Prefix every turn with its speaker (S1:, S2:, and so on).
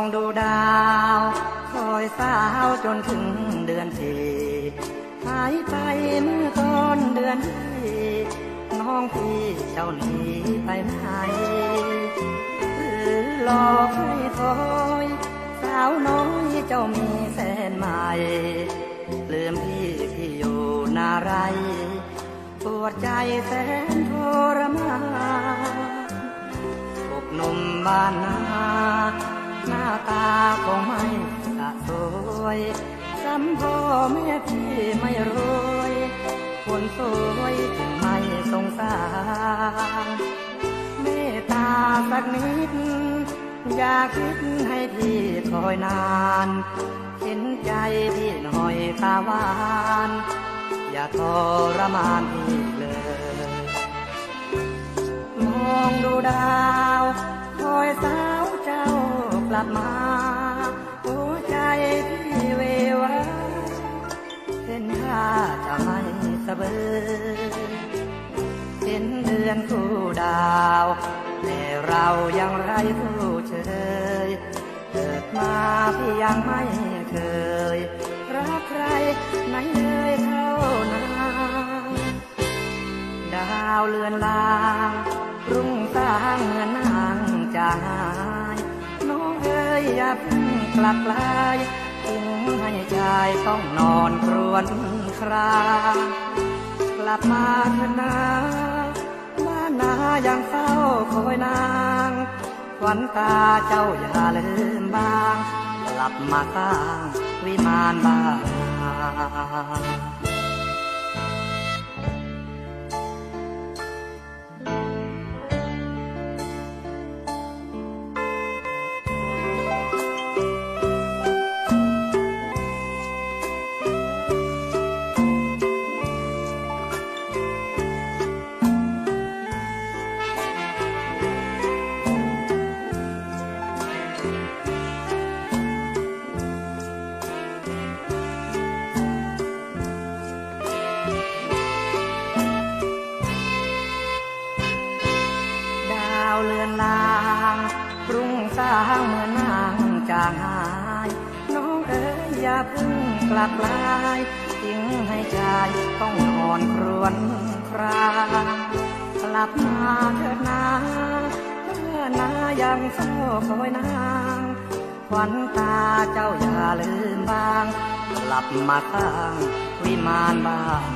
S1: องดูดาว คอยสาวจนถึงเดือนสี่หายไปเมื่อต้นเดือนที่น้องพี่เจ้าหนีไปไหนหรือหลอกให้คอยสาวน้อยเจ้ามีแฟนใหม่ลืมพี่ที่อยู่นาไรปวดใจแสนทรมานอกนมบ้านนา ยซ้ำพ่อแม่พี่ไม่รวยคนสวยจึงไม่สงสารเมตตาสักนิด อย่าคิดให้พี่คอยนานเห็นใจพี่หน่อยตาหวาน อย่าทรมานพี่เลยมองดูดาว คอยสาวเจ้ากลับมา อนคู่ดาว แต่เรายังไร้ผู้เชยเกิดมาพี่ยังไม่เคย รักใครไหนเลยเท่านั้นดาวเลือนลางรุ่งสางเหมือนนางจายน้องเอ๋ยอย่าเพิ่งกลับลายถึงให้ชายต้องนอนครวญครางกลับมาเถอะนา นนายังเฝ้าคอยนางขวัญตาเจ้าอย่าลืมบ้าง กลับมาสร้างวิมานบ้าน นางรุ่งสร้างเมือนนางจางหาย น้องเอ๋ยอย่าพิ่งกลับลายทิ้งให้ชายต้องนอนครวญครางกลับมาเถิดนาเพื่อนายังเฝ้าคอยนางขวัญตาเจ้าอย่าลืมบาง กลับมาสร้างวิมานบ้าน